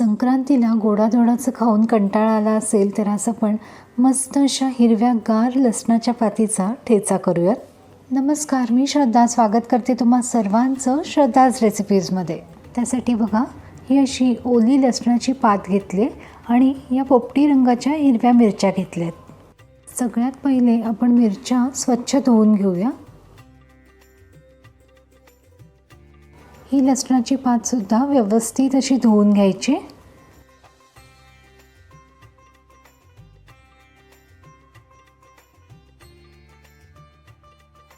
संक्रांतीला गोडाधोडाचं खाऊन कंटाळा आला असेल तर असं पण मस्त अशा हिरव्या गार लसणाच्या पातीचा ठेचा करूयात. नमस्कार मी श्रद्धा. स्वागत करते तुम्हा सर्वांचं श्रद्धाज रेसिपीजमध्ये त्यासाठी बघा ही अशी ओली लसणाची पात घेतली आणि या पोपटी रंगाच्या हिरव्या मिरच्या घेतल्यात. सगळ्यात पहिले आपण मिरच्या स्वच्छ धुवून घेऊया. ही लसणाची पातसुद्धा व्यवस्थित अशी धुवून घ्यायची.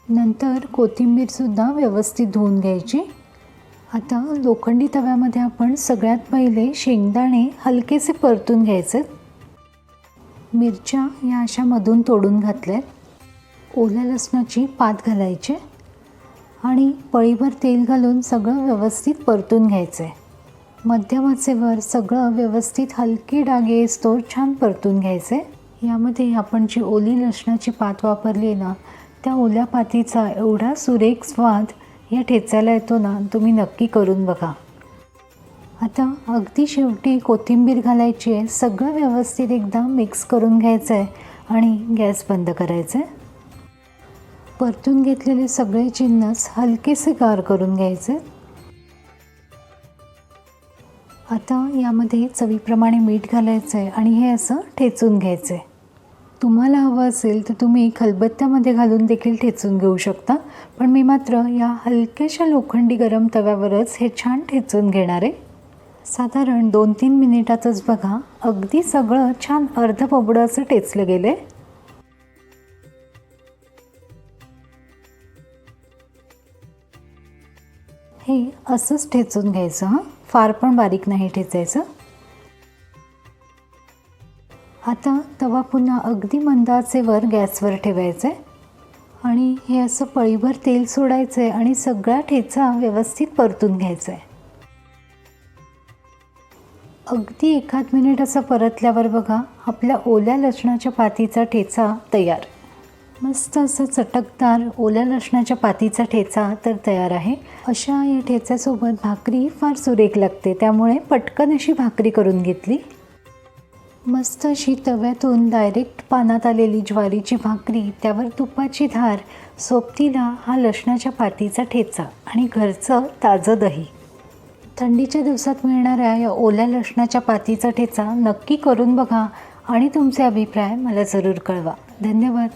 नंतर कोथिंबीरसुद्धा व्यवस्थित धुवून घ्यायची. आता लोखंडी तव्यामध्ये आपण सगळ्यात पहिले शेंगदाणे हलकेसे परतून घ्यायचे. मिरच्या या अशा मधून तोडून घातल्यात. ओल्या लसणाची पात घालायची. आणि पळीभर तेल घालून सगळं व्यवस्थित परतून घ्यायचं आहे मध्यमाचेवर सगळं व्यवस्थित हलके डागे येस्तोवर छान परतून घ्यायचे यामध्ये आपण जी ओली लसणाची पात वापरली आहे ना त्या ओल्या पातीचा एवढा सुरेख स्वाद या ठेचायला येतो ना तुम्ही नक्की करून बघा. आता अगदी शेवटी कोथिंबीर घालायची आहे. सगळं व्यवस्थित एकदा मिक्स करून घ्यायचं आहे आणि गॅस बंद करायचं आहे परतून घेतलेले सगळे जिन्नस हलकेसे गार करून घ्यायचे. आता यामध्ये चवीप्रमाणे मीठ घालायचं आहे आणि हे असं ठेचून घ्यायचं. आहे तुम्हाला हवं असेल तर तुम्ही खलबत्त्यामध्ये घालून देखील ठेचून घेऊ शकता पण मी मात्र या हलक्याशा लोखंडी गरम तव्यावरच हे छान ठेचून घेणार. आहे साधारण दोन तीन मिनिटातच बघा अगदी सगळं छान अर्ध पोबडं असं टेचलं गेलं आहे हे असंच ठेचून घ्यायचं हां. फार पण बारीक नाही ठेचायचं. आता तवा पुन्हा अगदी मंदाचेवर गॅसवर ठेवायचं आहे आणि हे असं पळीभर तेल सोडायचं आहे आणि सगळा ठेचा व्यवस्थित परतून घ्यायचा आहे अगदी एखाद मिनिट असं परतल्यावर बघा आपल्या ओल्या लसणाच्या पातीचा ठेचा तयार. मस्त असं चटकदार ओल्या लसणाच्या पातीचा ठेचा तर तयार आहे. अशा या ठेच्यासोबत भाकरी फार सुरेख लागते त्यामुळे पटकन अशी भाकरी करून घेतली. मस्त अशी तव्यातून डायरेक्ट पानात आलेली ज्वारीची भाकरी त्यावर तुपाची धार सोबतीला हा लसणाच्या पातीचा ठेचा आणि घरचं ताजं दही. थंडीच्या दिवसात मिळणाऱ्या या ओल्या लसणाच्या पातीचा ठेचा नक्की करून बघा आणि तुमचे अभिप्राय मला जरूर कळवा. धन्यवाद.